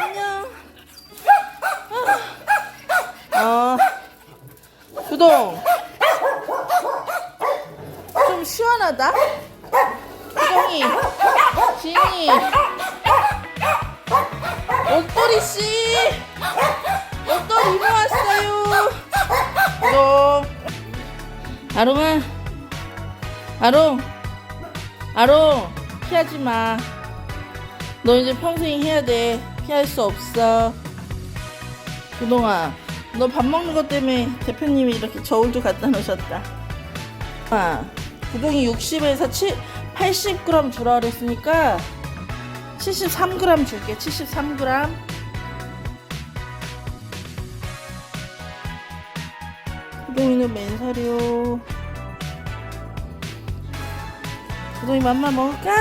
안녕. 어, 구동. 좀 시원하다. 구동이, 진이. 옷돌이 씨. 옷돌 입어 왔어요. 구동. 아롱아. 아롱. 아롱. 피하지 마. 너 이제 평생 해야 돼. 피할 수 없어. 구동아, 너 밥 먹는 것 때문에 대표님이 이렇게 저울도 갖다 놓으셨다. 아, 구동이 60에서 7, 80g 주라 그랬으니까 73g 줄게. 73g. 구동이는 맨살이요. 구동이 맘마 먹을까?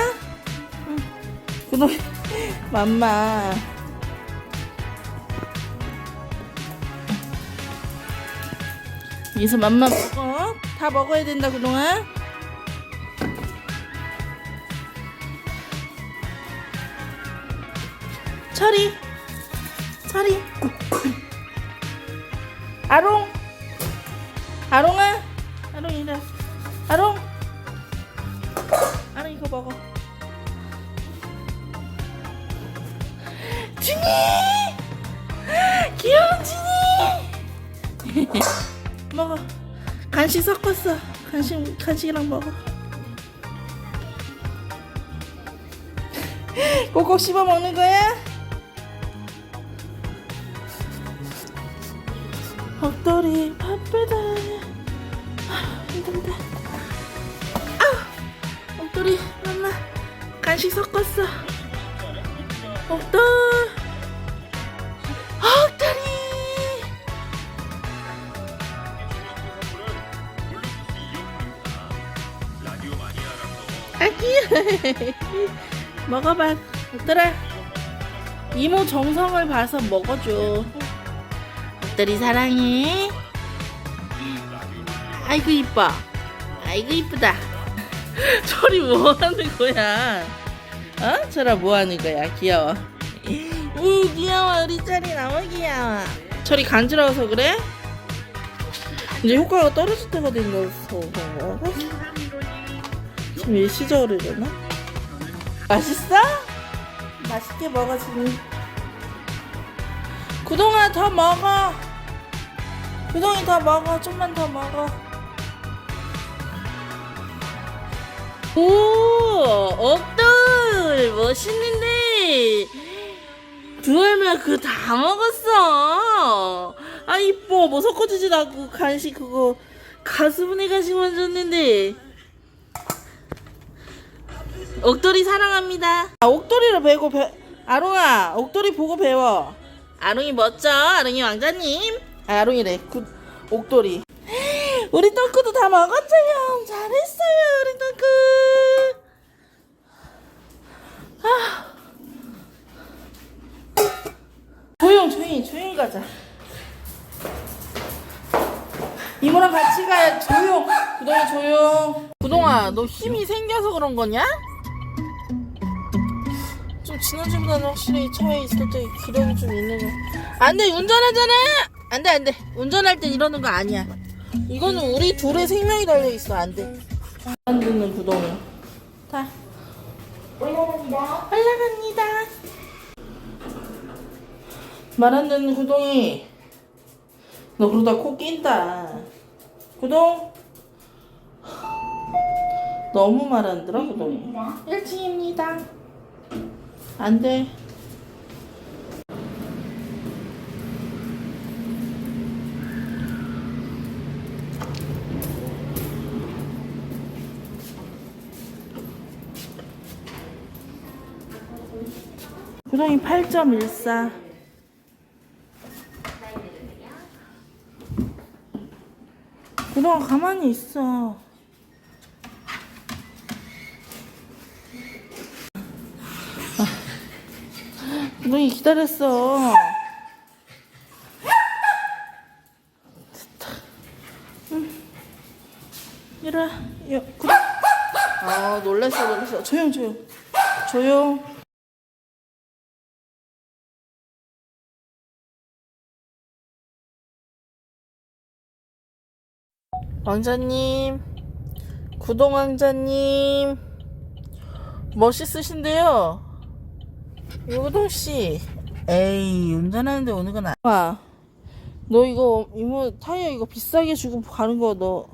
구동이 맘마. 여기서 맘마 먹어. 다 먹어야 된다 그동안. 철이. 철이. 아롱 먹어. 간식 섞었어. 간식 간식이랑 먹어. 꼭꼭 씹어 먹는 거야? 옥돌이 바쁘다. 아, 힘든다 아 옥돌이 엄마. 간식 섞었어. 옥돌 먹어봐. 옥돌아 이모 정성을 봐서 먹어줘. 옥돌이 사랑해? 아이고 이뻐. 아이고 이쁘다. 철이 뭐 하는 거야? 어? 철아 뭐 하는 거야? 귀여워. 우 귀여워. 우리 철이 너무 귀여워. 철이 간지러워서 그래? 이제 효과가 떨어질 때가 된거서 그런가? 지금 일시적으로 이러나? 맛있어? 맛있게 먹어 지금 구동아 더 먹어. 구동이 더 먹어. 좀만 더 먹어. 오 억돌. 멋있는데. 두 알면 그거 다 먹었어? 아 이뻐. 뭐 섞어주지도 않고 간식 그거 가수분해 간식만 줬는데 옥돌이 사랑합니다. 아, 옥돌이를 배고 배 아롱아, 옥돌이 보고 배워. 아롱이 멋져. 아롱이 왕자님. 아, 아롱이래. 굿. 옥돌이. 우리 똥꾸도 다 먹었어요. 잘했어요, 우리 똥꾸. 아. 조용, 조용히, 조용히 가자. 이모랑 같이 가야 조용. 구동아 조용. 구동아, 너 힘이 생겨서 그런 거냐? 좀 지난주보다는 확실히 차에 있을 때 기력이 좀 있는 거. 안돼 운전하잖아. 안돼 안돼. 운전할 땐 이러는 거 아니야. 이거는 우리 둘의 생명이 달려 있어. 안돼. 안 듣는 구동이. 자 올라갑니다. 올라갑니다. 말 안 듣는 구동이. 너 그러다 코 낀다. 구동. 너무 말 안 들어 구동이. 1층입니다. 안 돼. 구덩이 8.14. 구덩아 가만히 있어. 웅이 기다렸어. 응. 이리 와. 여, 그래. 아, 놀랬어, 놀랬어. 조용, 조용. 조용. 왕자님, 구동 왕자님, 멋있으신데요? 유구동 씨, 에이 운전하는데 오는 건 아니야. 너 이거 이모 타이어 이거 비싸게 주고 가는 거 너.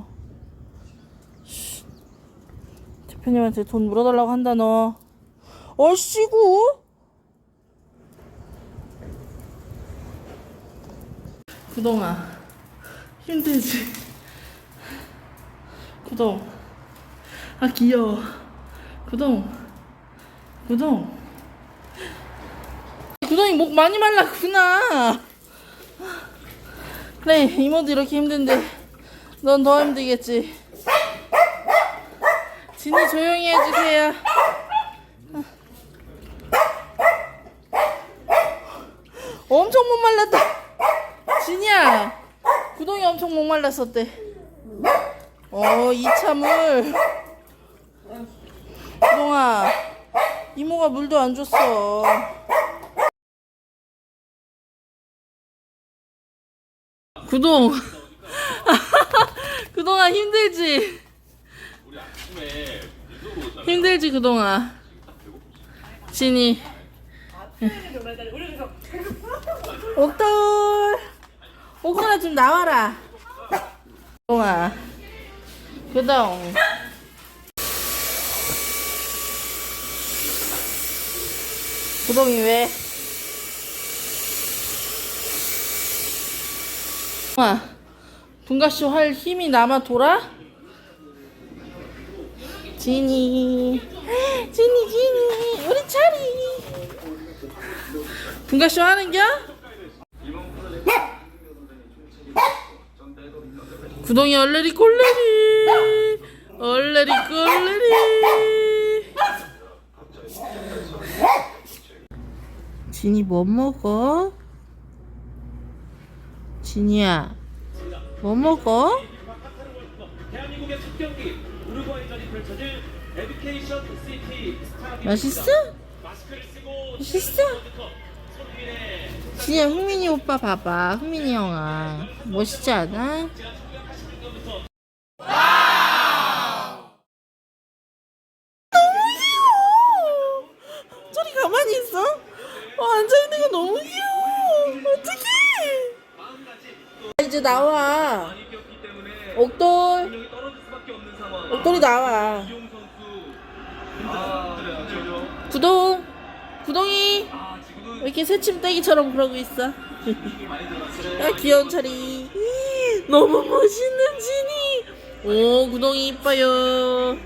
쉿. 대표님한테 돈 물어달라고 한다 너. 얼씨구. 구동아 힘들지. 구동. 아 귀여워. 구동. 구동. 구동이 목 많이 말랐구나. 그래 이모도 이렇게 힘든데 넌 더 힘들겠지. 진이 조용히 해주세요. 엄청 목 말랐다. 진이야. 구동이 엄청 목 말랐었대. 어 이참을. 구동아 이모가 물도 안 줬어. 구동. 그동안 힘들지? 힘들지 그동안 진이 옥돌 옥돌아 좀 나와라 그동안 그동 구동이 왜? 아, 분가쇼 할 힘이 남아 돌아? 지니, 지니, 지니, 우리 차리. 분가쇼 하는겨? 구동이 얼레리 꼴레리, 얼레리 꼴레리. 진이 뭐 먹어? 진이야, 뭐 먹어? 맛있어? 맛있어? 진이야, 흥민이 오빠 봐봐. 흥민이 형아. 멋있지 않아? 새침대기처럼 그러고 있어? 아 귀여운 차리 너무 멋있는 진이. 오 구동이 이뻐요.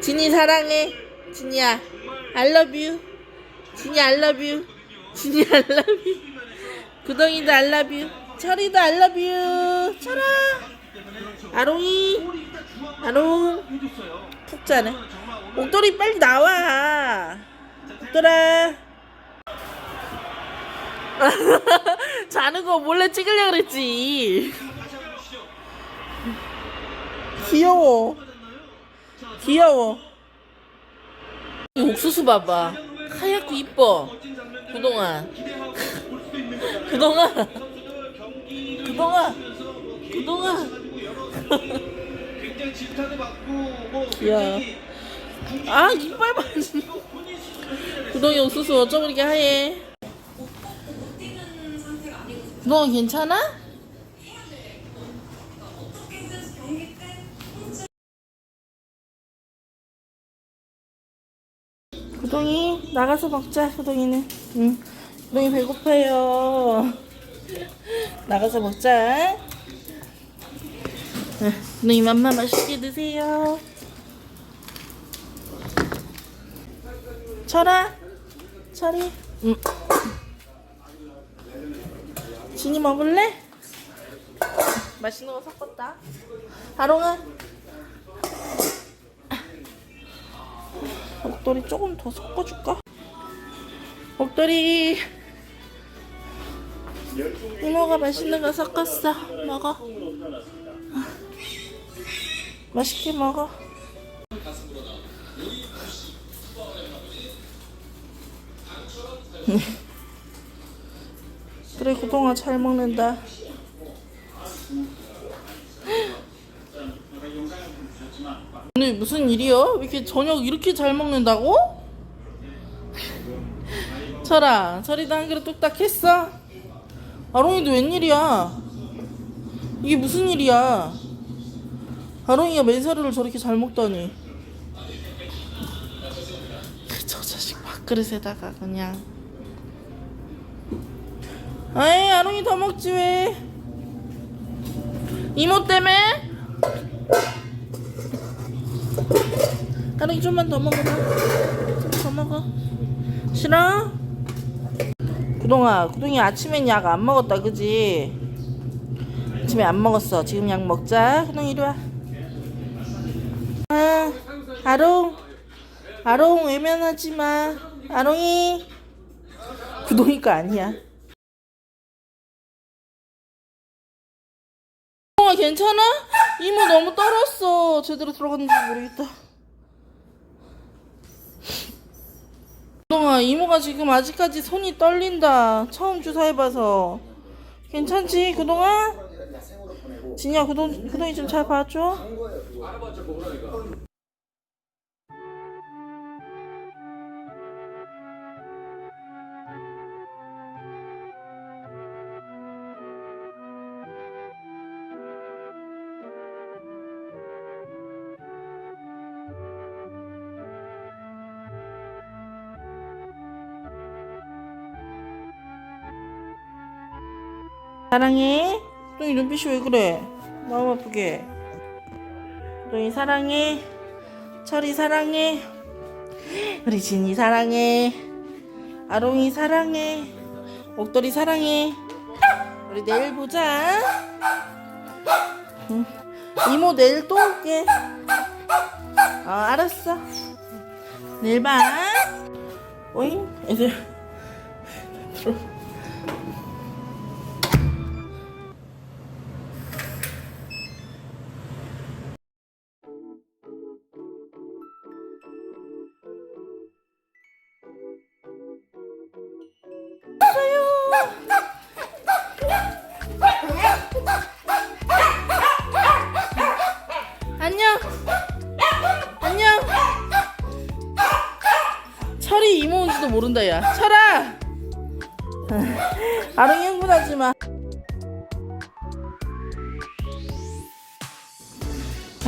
진이 사랑해. 진이야 I love you. 진이 I love you. 진이 I love you. 구동이도 I love you. 철이도 I love you. 철아. 아롱이. 아롱. 푹 자네. 옥돌이 빨리 나와. 옥돌아 자는 거 몰래 찍으려 그랬지. 귀여워. 귀여워. 이 옥수수 봐봐. 하얗고 이뻐. 그동안. 그동안. 그동안. 그동안. 귀여워. 아, 이빨 봐. 구동이 옥수수 어쩜 이렇게 하얘? 구동아 괜찮아? 구동이 나가서 먹자 구동이는. 응. 구동이 배고파요. 나가서 먹자. 응, 구동이 맘마 맛있게 드세요. 철아? 철이? 응 진이 먹을래? 맛있는 거 섞었다. 아롱아. 목도리 조금 더 섞어줄까? 목도리. 이모가 맛있는 거 섞었어. 먹어. 맛있게 먹어 그래 그동안 잘 먹는다 오늘 무슨 일이요? 왜 이렇게 저녁 이렇게 잘 먹는다고? 철아, 철이도 한 그릇 뚝딱 했어? 아롱이도 웬일이야? 이게 무슨 일이야? 아롱이가 맨사르를 저렇게 잘 먹다니. 저 자식 밥그릇에다가 그냥. 아이, 아롱이 더 먹지 왜? 이모 때문에? 아롱이 좀만 더 먹어봐. 좀 더 먹어. 싫어? 구동아, 구동이 아침엔 약 안 먹었다, 그지? 아침에 안 먹었어. 지금 약 먹자. 구동이 이리 와. 아, 아롱. 아롱 외면하지 마. 아롱이. 구동이 거 아니야. 구동아 괜찮아? 이모 너무 떨었어. 제대로 들어갔는지 모르겠다. 구동아 이모가 지금 아직까지 손이 떨린다. 처음 주사해봐서. 괜찮지 구동아? 진이야 구동, 구동이 좀 잘 봐줘. 사랑해. 구동이 눈빛이 왜 그래? 마음 아프게. 구동이 사랑해. 철이 사랑해. 우리 진이 사랑해. 아롱이 사랑해. 목도리 사랑해. 우리 내일 보자. 응. 이모 내일 또 올게. 어, 알았어. 내일 봐. 오잉? 애들.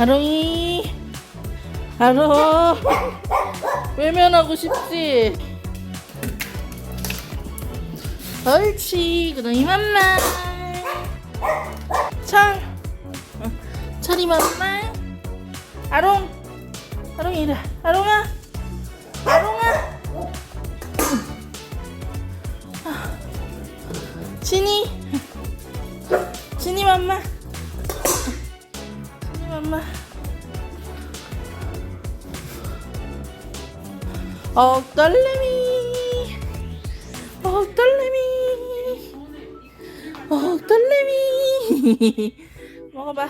아롱이. 아롱. 외면하고 싶지. 옳지. 그럼 이만만. 철. 어, 철이 만만. 아롱. 아롱이 이리 와. 아롱아. 아롱아. 아. 진이. 진이 맘마. 진이 맘마. 억떨레미. 억떨레미. 억떨레미. 먹어봐. 아.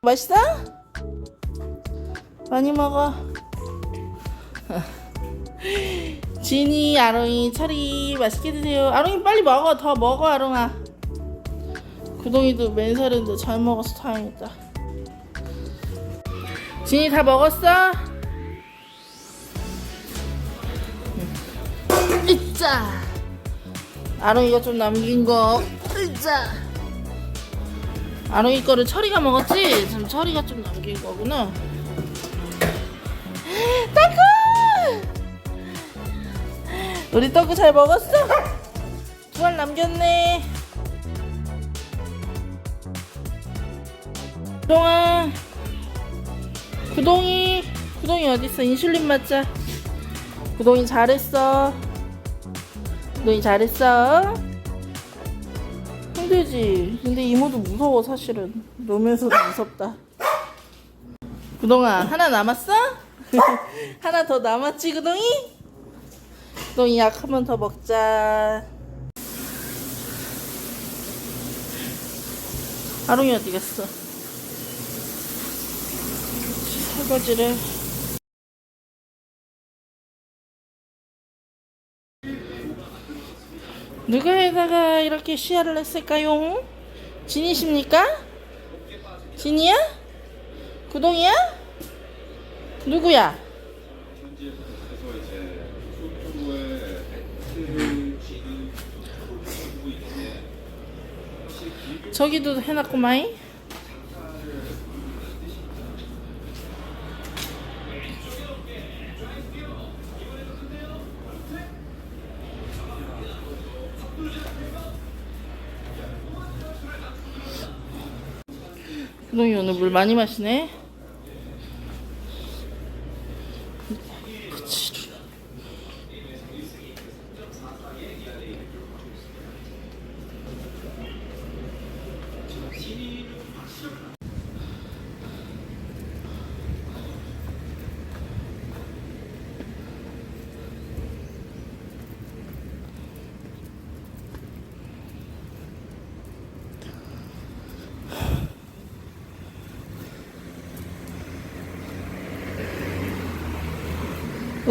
맛있어? 많이 먹어. 진이, 아롱이, 철이 맛있게 드세요. 아롱이 빨리 먹어. 더 먹어, 아롱아. 구동이도 맨살인데 잘 먹어서 다행이다. 진이 다 먹었어? 으짜. 아롱이가 좀 남긴 거. 으짜. 아롱이 거를 철이가 먹었지? 지금 철이가 좀 남긴 거구나. 떡구! 우리 떡구 잘 먹었어? 두알 남겼네. 구동아. 구동이. 구동이 어딨어? 인슐린 맞자. 구동이 잘했어. 구동이 잘했어. 힘들지. 근데 이모도 무서워 사실은. 놓으면서도 무섭다. 구동아 하나 남았어? 하나 더 남았지 구동이? 구동이 약 한 번 더 먹자. 아롱이 어디 갔어? 설거지를. 누가 에다가 이렇게 시야를 했을까요? 진이십니까? 진이야? 구동이야? 누구야? 저기도 해놨구마이. 많이 마시네.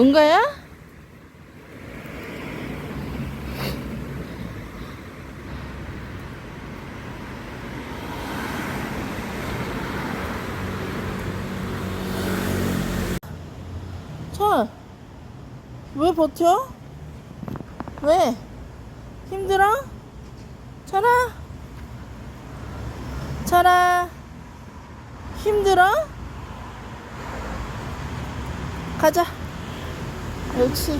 은가야? 자, 왜 버텨? 왜? 힘들어? 자라? 자라? 힘들어? 가자. 옳지.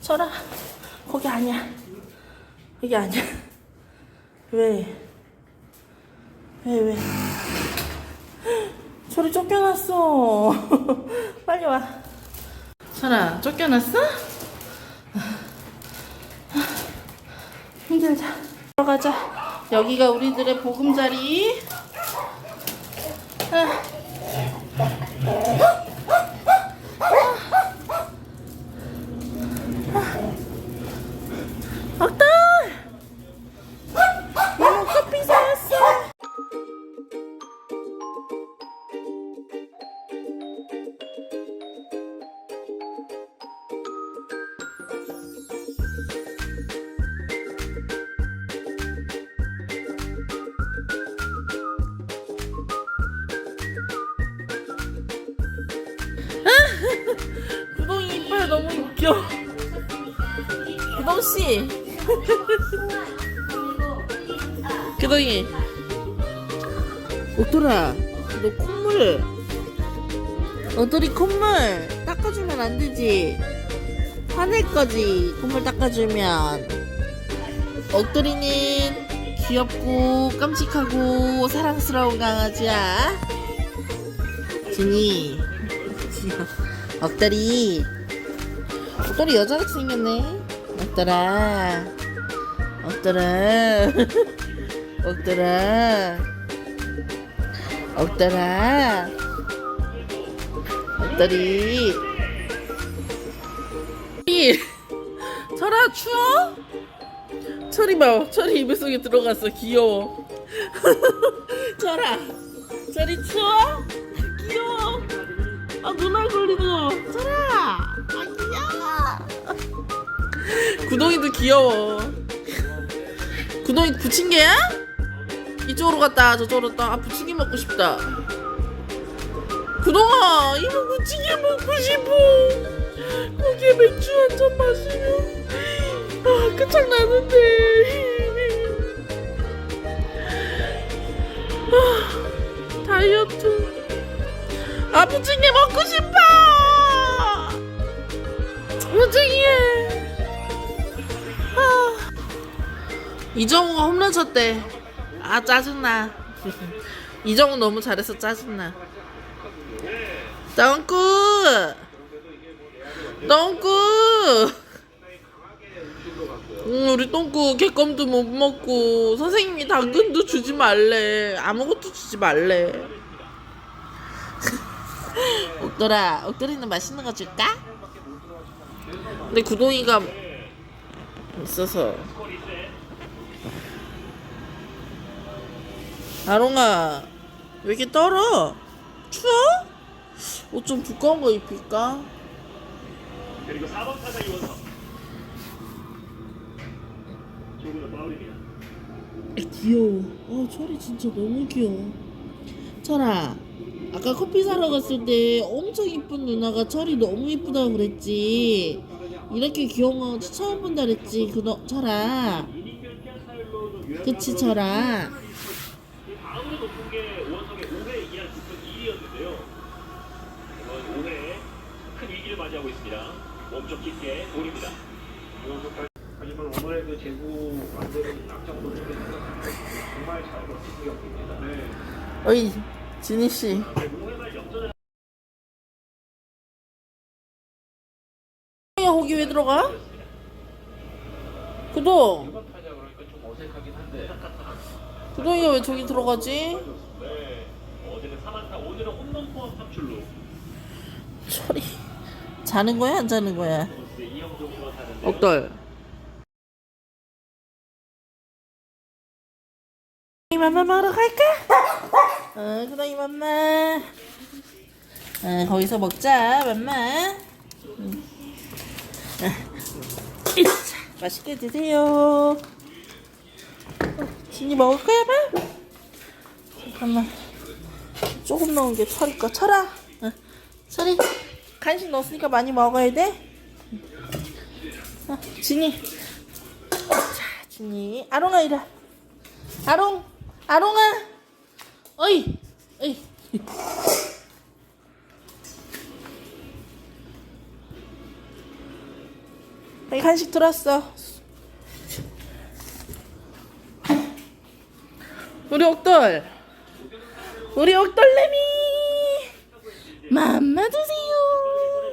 철아, 거기 아니야. 여기 아니야. 왜? 왜, 왜? 저리 쫓겨났어. 빨리 와. 설아, 쫓겨났어? 힘들자. 들어가자. 여기가 우리들의 보금자리. 아. 씨. 구동이. 오토라, 너 콧물. 오토리 콧물 닦아주면 안 되지. 화낼 거지. 콧물 닦아주면. 옥돌이는 귀엽고 깜찍하고 사랑스러운 강아지야. 진이. 옥돌이. 옥돌이 여자같이 생겼네. 옥돌아. 옥돌아. 옥돌아. 옥돌이. 이, 철아 추워? 철이 봐. 철이 입에 속에 들어갔어. 귀여워. 철아. 철이 추워? 귀여워. 아, 눈알 걸리는 거. 철아. 아, 귀여워. 구동이도 귀여워. 구동이 부침개야? 이쪽으로 갔다 저쪽으로 갔다. 아, 부침개 먹고 싶다. 구동아, 이모 부침개 먹고 싶어. 거기에 맥주 한 잔 마시면 아 끝장나는데 아 다이어트 아 부침개 먹고 싶어 부침개 이정우가 홈런 쳤대 아 짜증나. 이정우 너무 잘해서 짜증나. 덩크 똥꾸! 응, 우리 똥꾸 개껌도 못 먹고 선생님이 당근도 주지 말래. 아무것도 주지 말래. 옥돌아 옥돌이는 맛있는 거 줄까? 근데 구동이가 있어서 아롱아 왜 이렇게 떨어? 추워? 옷 좀 두꺼운 거 입힐까? 그리고 4번 타자 이원석 파울입니다 귀여워. 어, 철이 진짜 너무 귀여워. 철아, 아까 커피 사러 갔을 때 엄청 이쁜 누나가 철이 너무 이쁘다고 그랬지. 이렇게 귀여운 거 처음 본다 그랬지. 그 너, 철아. 그치, 철아. 다음으로 높은 게 우원석의 5회 이할 부분 2위였는데요 이번 5회에 큰 위기를 맞이 하고 있습니다 몸쪽 깊게 돌입니다 하지만 오늘의 그 제구 완전히 약점 노출을 생각하면 정말 잘 버틴 경기입니다. 네. 어이, 진희씨. 5회 말 역전을 야, 거기 왜 들어가? 구동. 그러니까 구동이가 왜 저기 들어가지? 네어 자는 거야, 안 자는 거야? 억돌. 맘마 먹으러 갈까? 어, 그다이 맘마. 어, 거기서 먹자, 맘마. 응. 어, 이차, 맛있게 드세요. 어, 진이 먹을 거야, 봐? 잠깐만. 조금 넣은 게 거. 철아. 어, 철이. 간식 넣었으니까 많이 먹어야 돼. 어, 진이. 자, 진이. 아롱아 와. 아롱. 아롱아. 어이. 어이. 여기 간식 들었어. 우리 옥돌. 우리 옥돌내미. 맘마 드세요.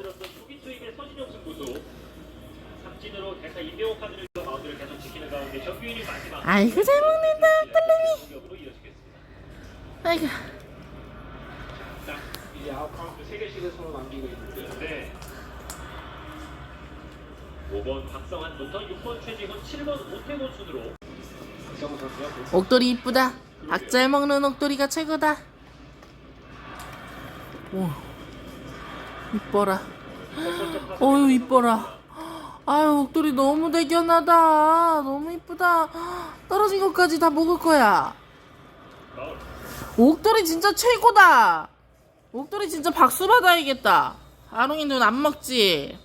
들었던 초기 투입의 서진용 승부수 임병호 카드를 마운드를 계속 지키는 가운데 정규인이 마지막 아이고 잘 먹는다. 공격으로 이어지겠습니다 아이고. 이제 아웃 카운트 3개씩을 서로 남기고 있는데 네. 5번 박성환부터 6번 최지훈, 7번 오태곤 순으로 박성호 선수가 옥돌이 이쁘다. 밥 잘 먹는 옥돌이가 최고다. 오, 이뻐라. 어유 이뻐라. 아유 옥돌이 너무 대견하다. 너무 이쁘다. 떨어진 것까지 다 먹을 거야. 옥돌이 진짜 최고다. 옥돌이 진짜 박수 받아야겠다. 아롱이 눈 안 먹지.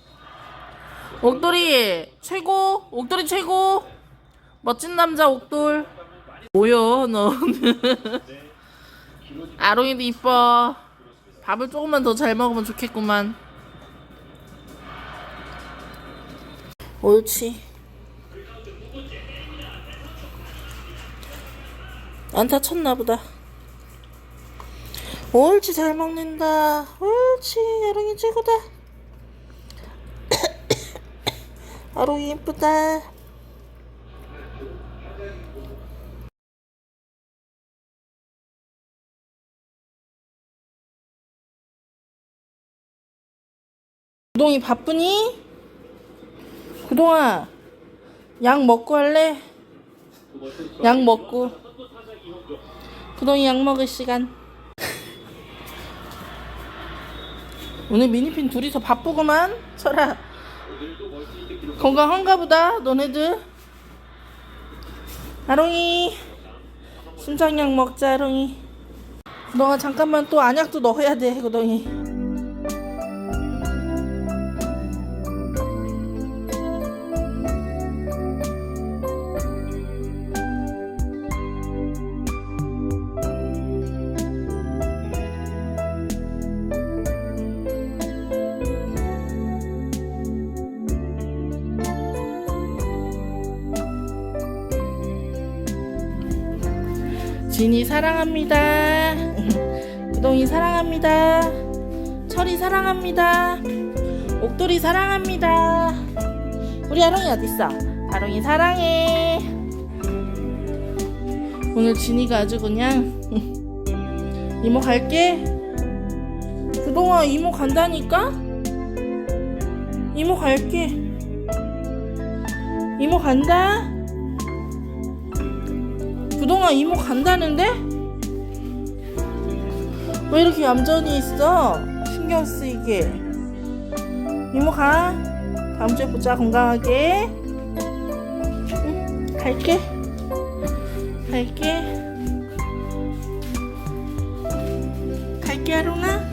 옥돌이 최고. 옥돌이 최고. 멋진 남자 옥돌. 뭐여 너는. 아롱이도 이뻐. 밥을 조금만 더 잘 먹으면 좋겠구만. 옳지. 안타 쳤나 보다. 옳지 잘 먹는다. 옳지 아롱이 최고다. 아롱이 이쁘다. 구동이 바쁘니? 구동아 약 먹고 할래? 약 먹고. 구동이 약 먹을 시간. 오늘 미니핀 둘이서 바쁘구만 설아. 건강한가 보다 너네들. 아롱이. 심장약 먹자 아롱이. 구동아 잠깐만 또 안약도 넣어야 돼 구동이 사랑합니다. 옥돌이 사랑합니다. 우리 아롱이 어딨어? 아롱이 사랑해. 오늘 진이가 아주 그냥 이모 갈게. 그동안 이모 간다니까? 이모 갈게. 이모 간다? 그동안 이모 간다는데? 왜 이렇게 얌전히 있어? 신경 쓰이게. 이모 가. 다음 주에 보자, 건강하게. 응, 갈게. 갈게. 갈게, 하롱아.